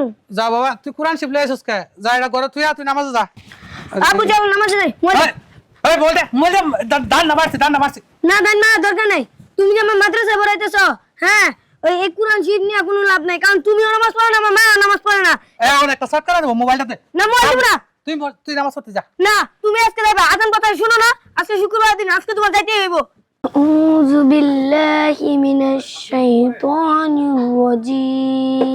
যামু যা বাবা তুই কোরআন শিফলে আইসস কে যা এটা ঘরে তুই আয়, তুই নামাজে যা আবু যাবো নামাজে যাই মোবাইল এই, এই বল দে বল দে দা- দান না মারছি দান না মারছি না দান না দরকার নাই তুমি যে আমার মাদ্রাসায় পড়াইতেছ হ্যাঁ ওই এই কোরআন শরীফ নিয়ে কোনো লাভ নাই কারণ তুমিও নামাজ পড়ো না আমার মা নামাজ পড়ে না এ এখন একটা শর্ট করে দেবো মোবাইলটাতে না মোবাইল দিব না তুই বল- তুই নামাজ পড়তে যা না তুমি আজকে যাবে আজান কথা শুনো না আজকে শুক্রবার দিন আজকে তোমার যাইতে হইব أعوذ بالله من الشيطان الرجيم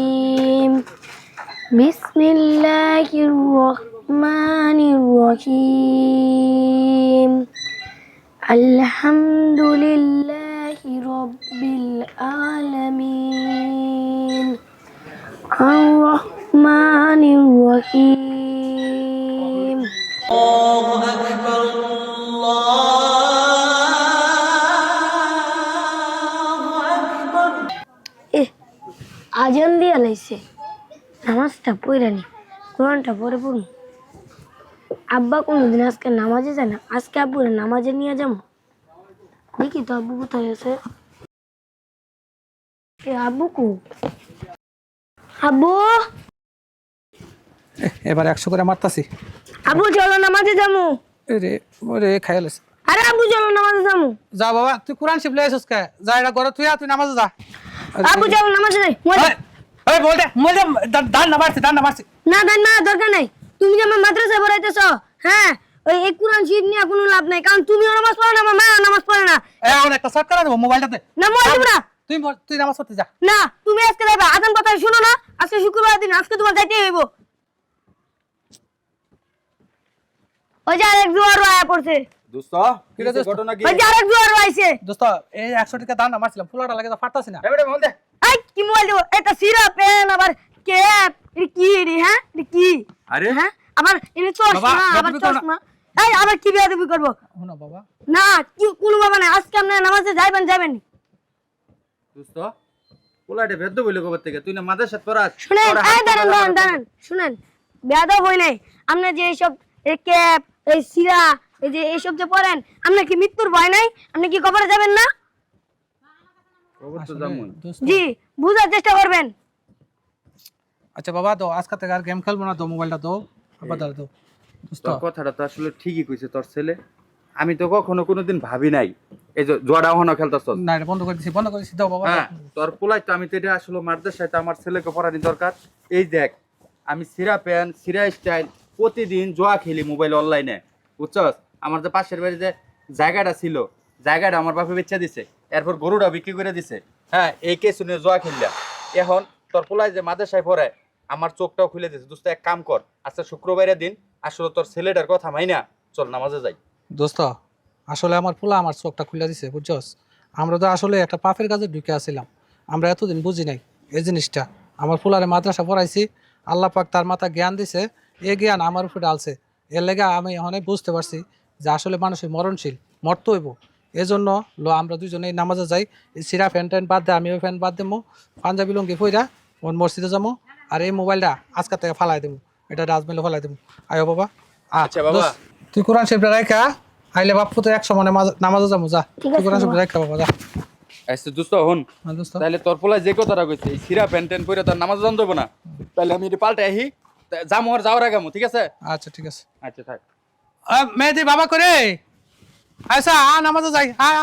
বিসমিল্লাহির রহমানির রহিম আলহামদুলিল্লাহি রব্বিল আলামিন আর রহমানির রহিম আল্লাহু আকবার আল্লাহু আকবার এ আজান দিয়া লাইছে। নামাজটা পড়ে নি কোরআনটা পরে পড়ুন। আব্বা কোনোদিন আজকে নামাজে যায় না আজকে আব্বু নামাজে নিয়ে যাব। দেখি তো আব্বু কোথায় আছে। এ আব্বু কো? আব্বু? এবার একশো করে মারতাছি। আব্বু চলো নামাজে যাব। রে ওরে খাইয়ালিস আরে আব্বু চলো নামাজে যাব। যা বাবা তুই কোরআন শিফলে আইসস কে? যা এটা ঘরে তুই তুই নামাজে যা। আব্বু চলো নামাজে যাই এই, এই বল দে বল দে দান না মারছি দান না মারছি না দান না দরকার নাই। তুমি যে আমার মাদ্রাসায় পড়াইতেছ হ্যাঁ ওই এই কোরআন শরীফ নিয়ে কোনো লাভ নাই কারণ তুমিও নামাজ পড়ো না আমার মা নামাজ পড়ে না। এ এখন একটা শর্ট করে দেবো মোবাইলটাতে না মোবাইল দিব না। বল- তুই নামাজ পড়তে যা। না তুমি আজকে যাবে আজান কথা শুনো না আজকে শুক্রবার দিন আজকে তোমার যাইতে হইব। ওই যে আরেক জোয়ার আয়া পড়ছে। দোস্ত কি রে দোস্ত? ঘটনা কি? ওই যে আরেক জোয়ার আইছে দোস্ত এই একশো টাকা দান না মারছিলাম ফুলাটা লাগে তো ফাটতাছি না। এবারে বল দে। এই কি মোবাইল দেবো এটা সিরাপ পেন আবার ক্যাপ এটা কি রে হ্যাঁ? এটা কি? আরে? হ্যাঁ? আবার এনে চশমা আবার না। চশমা। এই আবার কি বেয়াদবি করব? শোনো বাবা। না কি কোনো বাবা না আজকে আপনার নামাজে যাইবেন যাবেন দোস্ত পোলাটে বেদ্য বইলে কবে থেকে? তুই না মাদের সাথে পড়াস? শুনেন এই দাঁড়ান দাঁড়ান দাঁড়ান শুনেন বেয়াদব হই নাই। আপনি যে এইসব এই ক্যাপ এই সিরা এই যে এইসব যে পরেন আপনার কি মৃত্যুর ভয় নাই? আপনি কি কবরে যাবেন না কবর তো যামুই। দোস্ত জি বুঝার চেষ্টা করবেন। আচ্ছা বাবা তো আজকে থেকে আর গেম খেলব না তো মোবাইলটা তো আবার তো কথাটা তো আসলে ঠিকই কইছে তোর ছেলে। আমি তো কখনো কোনোদিন ভাবি নাই। এই যে জোয়াটা ওখানে খেলতেছ। না এটা বন্ধ করে দিছি বন্ধ করে দিছি দাও বাবা হ্যাঁ তোর পোলাই তো আমি তো এটা আসলে তো আমার ছেলেকে পড়ানি দরকার। এই দেখ আমি সিরা প্যান সিরা স্টাইল প্রতিদিন জোয়া খেলি মোবাইল অনলাইনে বুঝছস? আমার যে পাশের বাড়ি যে জায়গাটা ছিল জায়গাটা আমার বাপে বেচা দিছে। এরপর গরুটা বিক্রি করে দিছে। হ্যাঁ এই কেস নিয়ে জোয়া খেললাম। এখন তোর পোলাই যে মাদ্রাসায় পড়ে, আমার চোখটাও খুলে দিছে। দোস্ত, এক কাম কর, আজকে শুক্রবারের দিন আসলে তোর ছেলেটার কথা মাইনা, চল নামাজে যাই। দোস্ত, আসলে আমার পোলা আমার চোখটা খুলে দিছে, বুঝছস? আমরা তো আসলে একটা পাপের কাজে ঢুকে আসছিলাম আমরা এতদিন বুঝি নাই এই জিনিসটা। আমার পোলারে মাদ্রাসা পড়াইছি, আল্লাহ পাক তার মাথা জ্ঞান দিছে, এ জ্ঞান আমার উপরে ডালছে এর লেগে আমি অনেক বুঝতে পারছি যে আসলে মানুষের মরণশীল মরতে হইব। এজন্য লো আমরা দুজনে নামাজে যাই। সিরা ফ্যান ট্যান বাদ দে আমি ওই ফ্যান বাদ দেবো। পাঞ্জাবি লঙ্গি ফইরা ওর মসজিদে যাব আর এই মোবাইলটা আজকে থেকে ফালাই দেবো। এটা রাজমেলে ফালাই দেবো। আয়ো বাবা। আচ্ছা বাবা। তুই কোরআন শরীফটা রাখা আইলে বাপ্পু তো একশো মানে নামাজে যাব যা। ঠিক তুই আছে কোরআন। শরীফটা রাখা বাবা যা। আচ্ছা দোস্ত হন হ্যাঁ, তাহলে তোর পোলা যে কথাটা কইছে এই সিরা প্যান ট্যান পরে তার নামাজ জান দেবো না। তাহলে আমি এটা পাল্টে আহি যামু আর যাওয়ার আগামু ঠিক আছে? আচ্ছা ঠিক আছে। আচ্ছা থাক। মেহেদি বাবা করে আচ্ছা আ নামাজে যাই। হ্যাঁ